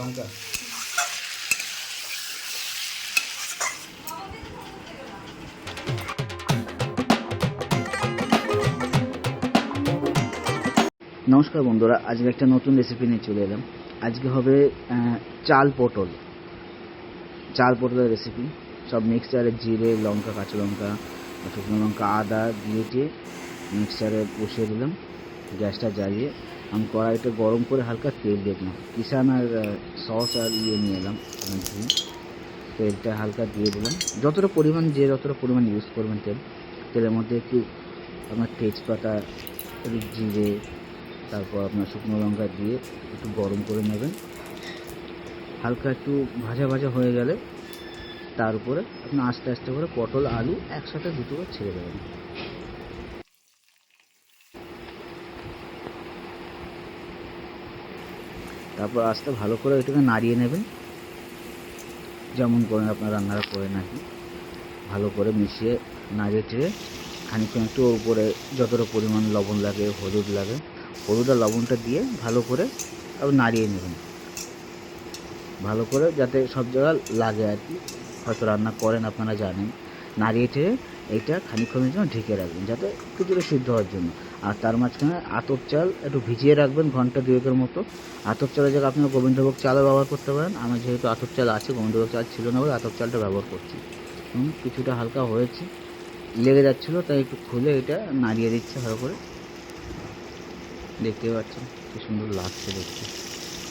লঙ্কা। নমস্কার বন্ধুরা, আজকে একটা নতুন রেসিপি নিয়ে চলে এলাম। আজকে হবে চাল পটল। চাল পটলের রেসিপি সব মিক্সচারে জিরে, লঙ্কা, কাঁচা লঙ্কা, শুকনো লঙ্কা, আদা দিয়ে মিক্সচারে বসিয়ে দিলাম। গ্যাসটা জ্বালিয়ে আমি কড়াইটা গরম করে হালকা তেল দেখলাম কিষান আর সস আর ইয়ে নিয়ে এলাম। তেলটা হালকা দিয়ে দিলাম। যতটা পরিমাণ যে যতটা পরিমাণ ইউজ করবেন তেল, তেলের মধ্যে একটু আপনার তেজপাতা জিরে, তারপর আপনার শুকনো লঙ্কা দিয়ে একটু গরম করে নেবেন। হালকা একটু ভাজা ভাজা হয়ে গেলে তার উপরে আপনি আস্তে আস্তে করে পটল, আলু একসাথে দুটো ছেড়ে দেবেন। তারপর আস্তে ভালো করে এটাকে নাড়িয়ে নেবেন। যেমন করে আপনার রান্নাটা করে নাকি। ভালো করে মিশিয়ে নাড়িয়ে টেড়ে খানিকক্ষণ একটু উপরে যতটা পরিমাণ লবণ লাগে, হলুদ লাগে, হলুদ আর লবণটা দিয়ে ভালো করে আবার নাড়িয়ে নেবেন। ভালো করে যাতে সব জায়গায় লাগে আর কি। হয়তো রান্না করেন, আপনারা জানেন। নাড়িয়ে টেড়ে এইটা খানিকক্ষণের জন্য ঢেকে রাখবেন, যাতে কিছুটা সিদ্ধ হওয়ার জন্য। আর তার মাঝখানে আতপ চাল একটু ভিজিয়ে রাখবেন ঘণ্টা দুয়েকের মতো। আতপ চালের জায়গায় আপনারা গোবিন্দভোগ চালও ব্যবহার করতে পারেন। আমার যেহেতু আতপ চাল আছে, গোবিন্দভোগ চাল ছিল না বলে আতপ চালটা ব্যবহার করছি। কিছুটা হালকা হয়েছে, লেগে যাচ্ছিল, তাই একটু খুলে এটা নাড়িয়ে দিচ্ছে ভালো করে। দেখতে পাচ্ছেন, কি সুন্দর লাগছে দেখতে।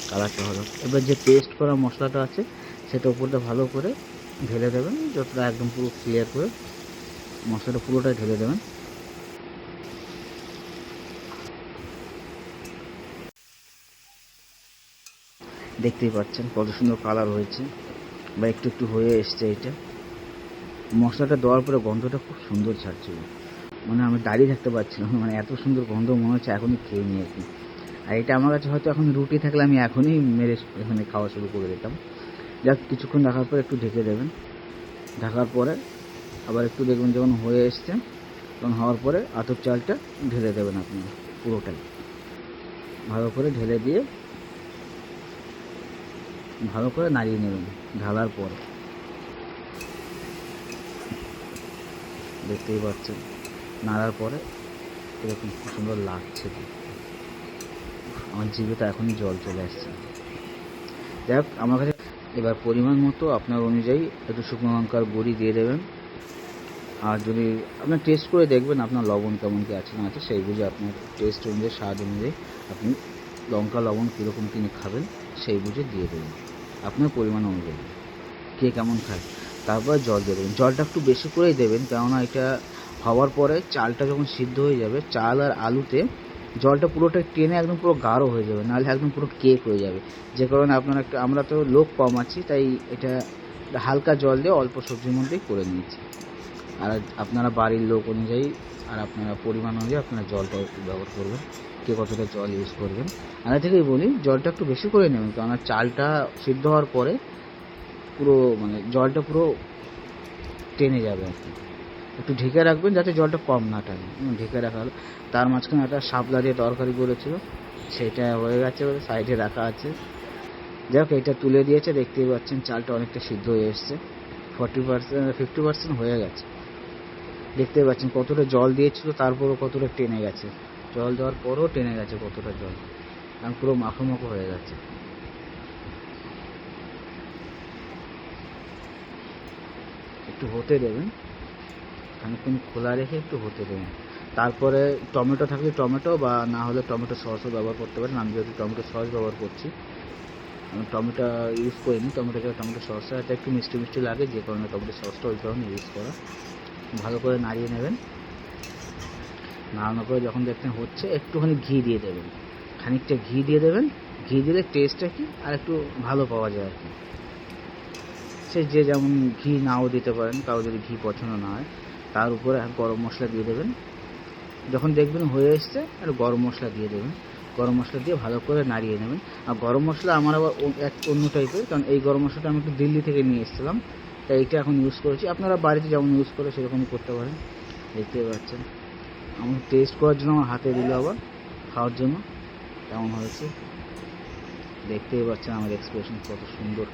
কালারটা ভালো। এবার যে পেস্ট করা মশলাটা আছে, সেটা উপরটা ভালো করে ঢেলে দেবেন, যতটা একদম পুরো ক্লিয়ার করে। মশলাটা পুরোটাই ঢেলে দেবেন। দেখতেই পাচ্ছেন কত সুন্দর কালার হয়েছে বা একটু একটু হয়ে এসছে এটা। মশলাটা দেওয়ার পরে গন্ধটা খুব সুন্দর ছাড়ছিল মানে আমি দাঁড়িয়ে থাকতে পারছিলাম মানে এত সুন্দর গন্ধ মনে হচ্ছে এখনই খেয়ে নিই আর কি। আর এটা আমার কাছে হয়তো এখন রুটি থাকলে আমি এখনই মেরে এখানে খাওয়া শুরু করে দিতাম। যাক, কিছুক্ষণ রাখার পরে একটু ঢেকে দেবেন। ঢাকার পরে আবার একটু দেখবেন যখন হয়ে এসছে, তখন হওয়ার পরে আতপ চালটা ঢেলে দেবেন আপনি পুরোটাই। ভালো করে ঢেলে দিয়ে ভালো করে নাড়িয়ে নেবেন ঢালার পর। দেখতেই পাচ্ছেন, নাড়ার পরে এরকম খুব সুন্দর লাগছে আমার জিভে তো এখনই জল চলে আসছে। যাই আমার কাছে এবার পরিমাণ মতো আপনার অনুযায়ী একটু শুকনো লঙ্কার গুঁড়ি দিয়ে দেবেন। আর যদি আপনার টেস্ট করে দেখবেন আপনার লবণ কেমন কি আছে না আছে, সেই বুঝে আপনার টেস্ট অনুযায়ী, স্বাদ অনুযায়ী আপনি লঙ্কা, লবণ কীরকম কিনে খাবেন, সেই বুঝে দিয়ে দেবেন। আপনার পরিমাণ অনুযায়ী। কে কেমন খায়? তারপর জল দিয়ে দেবেন। জলটা একটু বেশি করেই দেবেন, কেননা এটা হওয়ার পরে চালটা যখন সিদ্ধ হয়ে যাবে, চাল আর আলুতে জলটা পুরোটা টেনে একদম পুরো গাঢ় হয়ে যাবে, নাহলে একদম পুরো কেক হয়ে যাবে। যে কারণে আপনার আমরা তো লোক কম আছি, তাই এটা হালকা জল দিয়ে অল্প সবজির মধ্যেই করে নিয়েছি। আর আপনারা বাড়ির লোক অনুযায়ী আর আপনারা পরিমাণ অনুযায়ী আপনারা জলটা ব্যবহার করবেন, কে কতটা জল ইউজ করবেন। আগে থেকেই বলি, জলটা একটু বেশি করে নেবেন, কেননা চালটা সিদ্ধ হওয়ার পরে পুরো মানে জলটা পুরো টেনে যাবে আর কি। একটু ঢেকে রাখবেন যাতে জলটা কম না টানে। ঢেকে রাখা হলো। তার মাঝখানে একটা শাপলা দিয়ে তরকারি করেছিল, সেটা হয়ে গেছে সাইডে রাখা আছে। যাই হোক, এটা তুলে দিয়েছে, দেখতেই পাচ্ছেন চালটা অনেকটা সিদ্ধ হয়ে এসছে। ফর্টি পার্সেন্ট ফিফটি পার্সেন্ট হয়ে গেছে। দেখতেই পাচ্ছেন কতটা জল দিয়েছিল, তারপরও কতটা টেনে গেছে। জল দেওয়ার পরও টেনে গেছে কতটা জল। কারণ পুরো মাখো হয়ে গেছে একটু হতে দেবেন। খানিকক্ষণ খোলা রেখে একটু হতে দেবেন। তারপরে টমেটো থাকলে টমেটো বা না হলে টমেটো সসও ব্যবহার করতে পারেন। আমি যেহেতু টমেটো সস ব্যবহার করছি, আমি টমেটো ইউজ করিনি। টমেটো টমেটো সসটা একটু মিষ্টি মিষ্টি লাগে, যে কারণে টমেটো সসটা ওই কারণে ইউজ করা। ভালো করে নাড়িয়ে নেবেন। নাড়ানোর করে যখন দেখতেন হচ্ছে, একটুখানি ঘি দিয়ে দেবেন। খানিকটা ঘি দিয়ে দেবেন। ঘি দিলে টেস্টটা কি? আর একটু ভালো পাওয়া যায় আর কি। সে যে যেমন ঘি নাও দিতে পারেন, কারও যদি ঘি পছন্দ না হয়, তার উপরে গরম মশলা দিয়ে দেবেন। যখন দেখবেন হয়ে এসছে, আর গরম মশলা দিয়ে দেবেন। গরম মশলা দিয়ে ভালো করে নাড়িয়ে নেবেন। আর গরম মশলা আমার আবার এক, অন্য টাইপের কারণ এই গরম মশলাটা আমি একটু দিল্লি থেকে নিয়ে এসেছিলাম। তাই এইটা এখন ইউজ করেছি। আপনারা বাড়িতে যেমন ইউজ করে সেরকমই করতে পারেন। দেখতে পাচ্ছেন। আমার টেস্ট করার জন্য আমার হাতে দিল আবার। খাওয়ার জন্য। কেমন হয়েছে? দেখতেই পাচ্ছেন আমার এক্সপ্রেশন কত সুন্দর।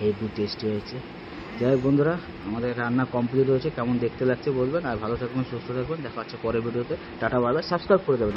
হেভি টেস্টি হয়েছে। যাই হোক বন্ধুরা, আমাদের রান্না কমপ্লিট হয়েছে। কেমন দেখতে লাগছে বলবেন। আর ভালো থাকবেন, সুস্থ থাকবেন। দেখা হচ্ছে পরের ভিডিওতে। টাটা বারবার সাবস্ক্রাইব করে দেবেন।